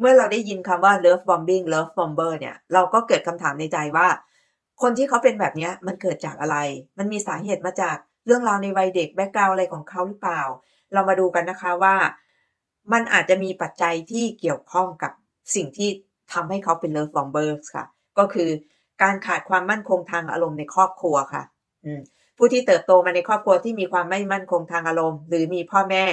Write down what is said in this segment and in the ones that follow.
เมื่อเราได้ยินคำว่า love bombing love bomber เนี่ย เราก็เกิดคำถามในใจว่า คนที่เขาเป็นแบบนี้มันเกิดจากอะไร มันมีสาเหตุมาจากเรื่องราวในวัยเด็กแบ็กกราวอะไรของเขาหรือเปล่า เรามาดูกันนะคะว่า มันอาจจะมีปัจจัยที่เกี่ยวข้องกับสิ่งที่ทำให้เขาเป็น love bomber ค่ะ ก็คือการขาดความมั่นคงทางอารมณ์ในครอบครัวค่ะผู้ที่เติบโตมาในครอบครัวที่มีความไม่มั่นคงทางอารมณ์ หรือมีพ่อแม่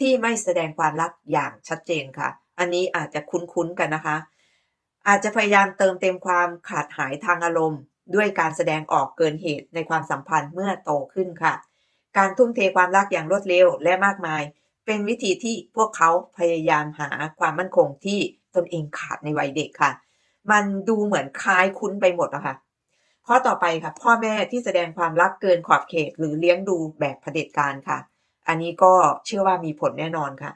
ที่ไม่แสดงความรักอย่างชัดเจนค่ะ อันนี้อาจจะคุ้นๆกันนะคะ อาจจะพยายามเติมเต็มความขาดหายทางอารมณ์ ด้วยการแสดงออกเกินเหตุในความสัมพันธ์เมื่อโตขึ้นค่ะ การทุ่มเทความรักอย่างรวดเร็วและมากมาย เป็นวิธีที่พวกเขาพยายามหาความมั่นคงที่ตนเองขาดในวัยเด็กค่ะ มันดูเหมือนคล้ายคุ้นไปหมดอะคะข้อต่อไปค่ะ พ่อแม่ที่แสดงความรักเกินขอบเขต หรือเลี้ยงดูแบบเผด็จการค่ะ อันนี้ก็เชื่อว่ามีผลแน่นอนค่ะ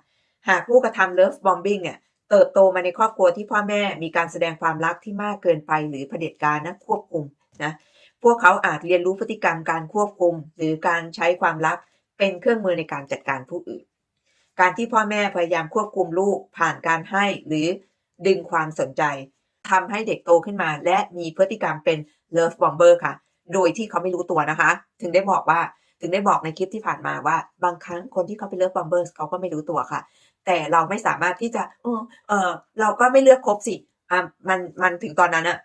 หากผู้กระทำเลิฟบอมบิ้งเนี่ยเติบโตมาในครอบครัวที่พ่อแม่มีการแสดงความรักที่มากเกินไปหรือเผด็จการนะควบคุมนะพวกเขาอาจเรียนรู้พฤติกรรมการควบคุม หรือการใช้ความรักเป็นเครื่องมือในการจัดการผู้อื่น การที่พ่อแม่พยายามควบคุมลูกผ่านการให้หรือดึงความสนใจทำให้เด็กโตขึ้นมา และมีพฤติกรรมเป็น love bomber ค่ะ โดยที่เขาไม่รู้ตัวนะคะ ถึงได้บอกว่า ถึงได้บอกในคลิปที่ผ่านมาว่า บางครั้งคนที่เขาเป็น love bombers เขาก็ไม่รู้ตัวค่ะ แต่เราไม่สามารถที่จะเออเออเราก็ไม่เลือกครบสิอะมันมันถึงตอนนั้นอะ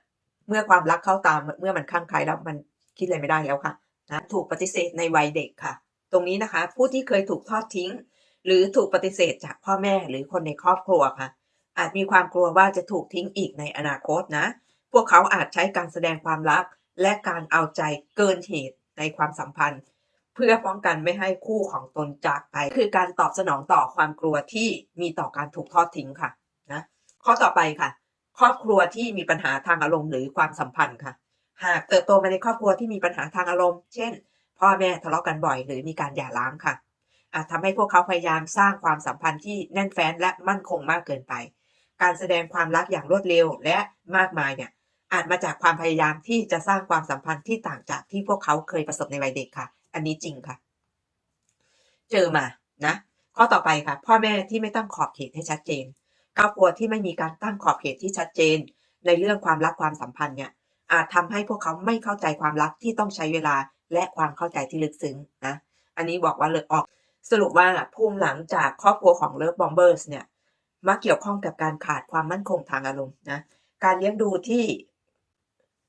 เมื่อความรักเข้าตามเมื่อมันข้างใครแล้วมันคิดอะไรไม่ได้แล้วค่ะนะถูกปฏิเสธในวัยเด็กค่ะ ตรงนี้นะคะ ผู้ที่เคยถูกทอดทิ้ง หรือถูกปฏิเสธจากพ่อแม่หรือคนในครอบครัวค่ะ อาจมีความกลัวว่าจะถูกทิ้งอีกในอนาคตนะ พวกเขาอาจใช้การแสดงความรัก และการเอาใจเกินเหตุในความสัมพันธ์ เพื่อป้องกันไม่ให้คู่ของตนจากไป คือการตอบสนองต่อความกลัวที่มีต่อการถูกทอดทิ้งค่ะนะข้อต่อไปค่ะ ครอบครัวที่มีปัญหาทางอารมณ์หรือความสัมพันธ์ค่ะ หากเติบโตมาในครอบครัวที่มีปัญหาทางอารมณ์ เช่น พ่อแม่ทะเลาะกันบ่อย หรือมีการหย่าร้างค่ะ อาจทำให้พวกเขาพยายามสร้างความสัมพันธ์ที่แน่นแฟ้นและมั่นคงมากเกินไป การแสดงความรักอย่างรวดเร็วและมากมายเนี่ยอาจมาจากความพยายามที่จะสร้างความสัมพันธ์ที่ต่างจากที่พวกเขาเคยประสบในวัยเด็กค่ะ อันนี้จริงค่ะ เจอมานะข้อต่อไปค่ะ พ่อแม่ที่ไม่ตั้งขอบเขตให้ชัดเจนครอบครัวที่ไม่มีการตั้งขอบเขตที่ชัดเจน ในเรื่องความรักความสัมพันธ์เนี่ยอาจทำให้พวกเขาไม่เข้าใจความรักที่ต้องใช้เวลาและความเข้าใจที่ลึกซึ้งนะอันนี้บอกว่าเลยออกสรุปว่าภูมิหลังจากครอบครัวของเลิฟบอมเบอร์สเนี่ยมักเกี่ยวข้องกับการขาดความมั่นคงทางอารมณ์นะการเลี้ยงดูที่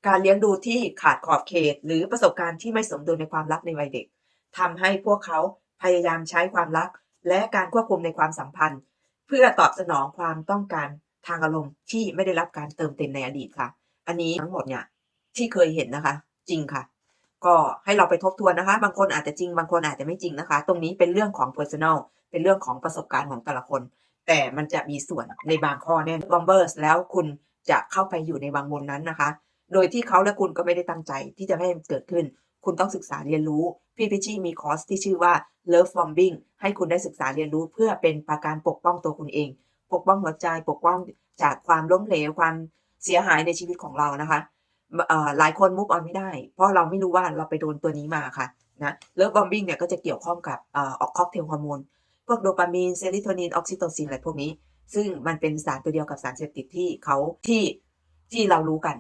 การเลี้ยงดูที่ขาดขอบเขต หรือประสบการณ์ที่ไม่สมดุลในความรักในวัยเด็กทำให้พวกเขาพยายามใช้ความรัก และการควบคุมในความสัมพันธ์ เพื่อตอบสนองความต้องการทางอารมณ์ที่ไม่ได้รับการเติมเต็มในอดีตค่ะ อันนี้ทั้งหมดเนี่ยที่เคยเห็นนะคะ จริงค่ะ ก็ให้เราไปทบทวนนะคะ บางคนอาจจะจริง บางคนอาจจะไม่จริงนะคะ ตรงนี้เป็นเรื่องของ personal เป็นเรื่องของประสบการณ์ของแต่ละคน แต่มันจะมีส่วนในบางข้อแน่ bombers แล้วคุณจะเข้าไปอยู่ในวังวนนั้นนะคะ โดยที่เขาและคุณก็ไม่ได้ตั้งใจที่จะให้มันเกิดขึ้น คุณต้องศึกษาเรียนรู้ พี่พิชี่มีคอร์สที่ชื่อว่า Love Bombing ให้คุณได้ศึกษาเรียนรู้เพื่อเป็นประการปกป้องตัวคุณเอง ปกป้องหัวใจ ปกป้องจากความล้มเหลว ความเสียหายในชีวิตของเรานะคะหลายคนมุกออนไม่ได้ เพราะเราไม่รู้ว่าเราไปโดนตัวนี้มาค่ะนะเลิฟบอมบิ้งเนี่ยก็จะเกี่ยวข้องกับออออกค็อกเทลฮอร์โมน พวกโดปามีนเซโรโทนินออกซิโตซินอะไรพวกนี้ ซึ่งมันเป็นสารตัวเดียวกับสารเสพติดที่เขาที่ที่เรารู้กัน